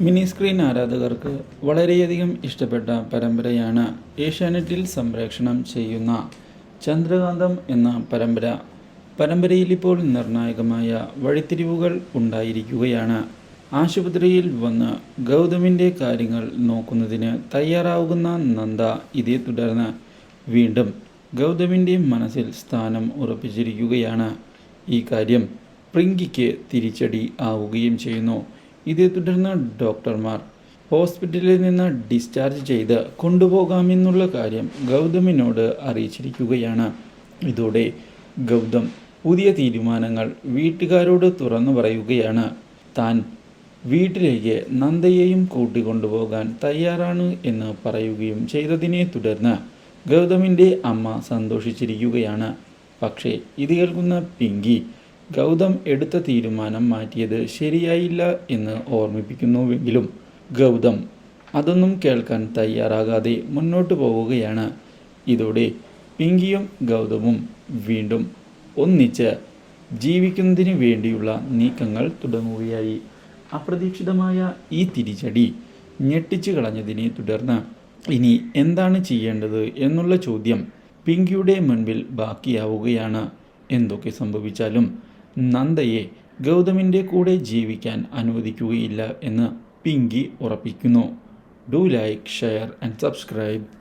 Mini screen ആരാധകർക്ക് വളരെയധികം ഇഷ്ടപ്പെട്ട പരമ്പരയാണ് ഏഷ്യാനെറ്റിൽ സംപ്രേഷണം ചെയ്യുന്ന ചന്ദ്രകാന്തം എന്ന പരമ്പര. പരമ്പരയിൽ ഇപ്പോൾ നിർണായകമായ വഴിത്തിരിവുകൾ ഉണ്ടായിരിക്കുകയാണ്. ആശുപത്രിയിൽ വന്ന് ഗൗതമിന്റെ കാര്യങ്ങൾ നോക്കുന്നതിന് തയ്യാറാവുന്ന നന്ദ ഇതേ തുടർന്ന് വീണ്ടും ഗൗതമിന്റെ മനസ്സിൽ സ്ഥാനം ഉറപ്പിച്ചിരിക്കുകയാണ്. ഈ കാര്യം പ്രിങ്കിക്ക് തിരിച്ചടി ആവുകയും ചെയ്യുന്നു. ഇതേ തുടർന്ന് ഡോക്ടർമാർ ഹോസ്പിറ്റലിൽ നിന്ന് ഡിസ്ചാർജ് ചെയ്ത് കൊണ്ടുപോകാമെന്നുള്ള കാര്യം ഗൗതമിനോട് അറിയിച്ചിരിക്കുകയാണ്. ഇതോടെ ഗൗതം പുതിയ തീരുമാനങ്ങൾ വീട്ടുകാരോട് തുറന്നു പറയുകയാണ്. താൻ വീട്ടിലേക്ക് നന്ദയെയും കൂട്ടിക്കൊണ്ടുപോകാൻ തയ്യാറാണ് എന്ന് പറയുകയും ചെയ്തതിനെ തുടർന്ന് ഗൗതമിന്റെ അമ്മ സന്തോഷിച്ചിരിക്കുകയാണ്. പക്ഷേ ഇത് കേൾക്കുന്ന പിങ്കി ഗൗതം എടുത്ത തീരുമാനം മാറ്റിയത് ശരിയായില്ല എന്ന് ഓർമ്മിപ്പിക്കുന്നുവെങ്കിലും ഗൗതം അതൊന്നും കേൾക്കാൻ തയ്യാറാകാതെ മുന്നോട്ട് പോവുകയാണ്. ഇതോടെ പിങ്കിയും ഗൗതമും വീണ്ടും ഒന്നിച്ച് ജീവിക്കുന്നതിന് വേണ്ടിയുള്ള നീക്കങ്ങൾ തുടങ്ങുകയായി. അപ്രതീക്ഷിതമായ ഈ തിരിച്ചടി ഞെട്ടിച്ചു കളഞ്ഞതിനെ തുടർന്ന് ഇനി എന്താണ് ചെയ്യേണ്ടത് എന്നുള്ള ചോദ്യം പിങ്കിയുടെ മുൻപിൽ ബാക്കിയാവുകയാണ്. എന്തൊക്കെ സംഭവിച്ചാലും നന്ദയെ ഗൗതമിന്റെ കൂടെ ജീവിക്കാൻ അനുവദിക്കുകയില്ല എന്ന് പിങ്കി ഉറപ്പിക്കുന്നു. Do like share and subscribe